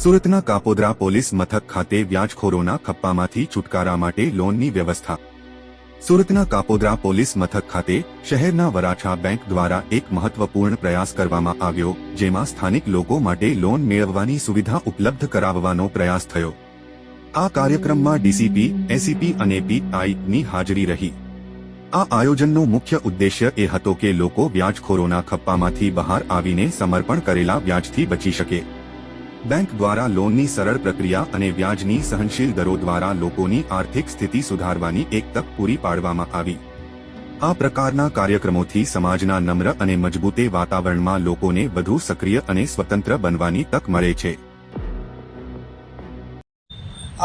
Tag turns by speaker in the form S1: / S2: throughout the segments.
S1: સુરતના કાપોદ્રા પોલીસ મથક ખાતે વ્યાજખોરોના ખપ્પામાંથી છુટકારા માટે લોનની વ્યવસ્થા. સુરતના કાપોદ્રા પોલીસ મથક ખાતે શહેરના વરાછા બેંક દ્વારા એક મહત્વપૂર્ણ પ્રયાસ કરવામાં આવ્યો, જેમાં સ્થાનિક લોકો માટે લોન મેળવવાની સુવિધા ઉપલબ્ધ કરાવવાનો પ્રયાસ થયો. આ કાર્યક્રમમાં ડીસીપી, એસીપી અને પીઆઈની હાજરી રહી. આ આયોજનનો મુખ્ય ઉદ્દેશ્ય એ હતો કે લોકો વ્યાજખોરોના ખપ્પામાંથી બહાર આવીને સમર્પણ કરેલા વ્યાજથી બચી શકે. બેંક દ્વારા લોનની સરળ પ્રક્રિયા અને વ્યાજની સહનશીલ દરો દ્વારા લોકોની આર્થિક સ્થિતિ સુધારવાની એક તક પૂરી પાડવામાં આવી. આ પ્રકારના કાર્યક્રમોથી સમાજના નમ્ર અને મજબૂતે વાતાવરણમાં લોકોને વધુ સક્રિય અને સ્વતંત્ર બનવાની તક મળે છે.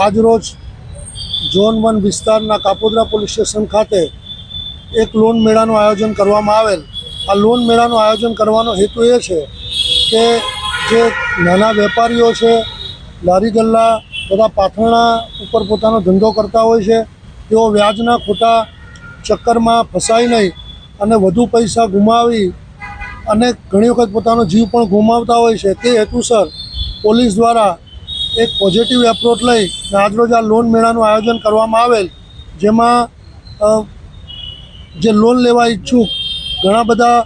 S2: આજરોજ ઝોન વન વિસ્તારના કાપોદ્રા પોલીસ સ્ટેશન ખાતે એક લોન મેળાનું આયોજન કરવામાં આવેલ. આ લોન મેળાનું આયોજન કરવાનો હેતુ એ છે કે જે નાના વેપારીઓ છે, લારી ગલ્લા તથા પાથરણા ઉપર પોતાનો ધંધો કરતા હોય છે, તેઓ વ્યાજના ખોટા ચક્કરમાં ફસાય નહીં અને વધુ પૈસા ગુમાવી અને ઘણી વખત પોતાનો જીવ પણ ગુમાવતા હોય છે. તે હેતુસર પોલીસ દ્વારા એક પોઝિટિવ એપ્રોચ લઈ આજરોજ આ લોન મેળાનું આયોજન કરવામાં આવેલ, જેમાં જે લોન લેવા ઈચ્છુક ઘણા બધા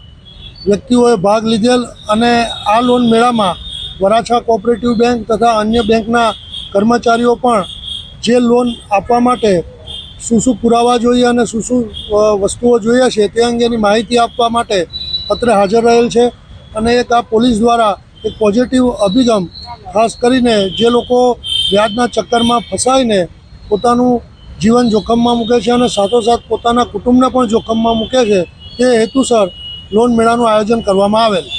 S2: વ્યક્તિઓએ ભાગ લીધેલ અને આ લોન મેળામાં વરાછા કોઓપરેટિવ બેંક તથા અન્ય બેંકના કર્મચારીઓ પણ જે લોન આપવા માટે શું શું પુરાવા જોઈએ અને શું શું વસ્તુઓ જોઈએ છે તે અંગેની માહિતી આપવા માટે અત્રે હાજર રહેલ છે. અને એક આ પોલીસ દ્વારા એક પોઝિટિવ અભિગમ ખાસ કરીને જે લોકો વ્યાજના ચક્કરમાં ફસાઈને પોતાનું જીવન જોખમમાં મૂકે છે અને સાથોસાથ પોતાના કુટુંબને પણ જોખમમાં મૂકે છે તે હેતુસર લોન મેળાનું આયોજન કરવામાં આવેલ.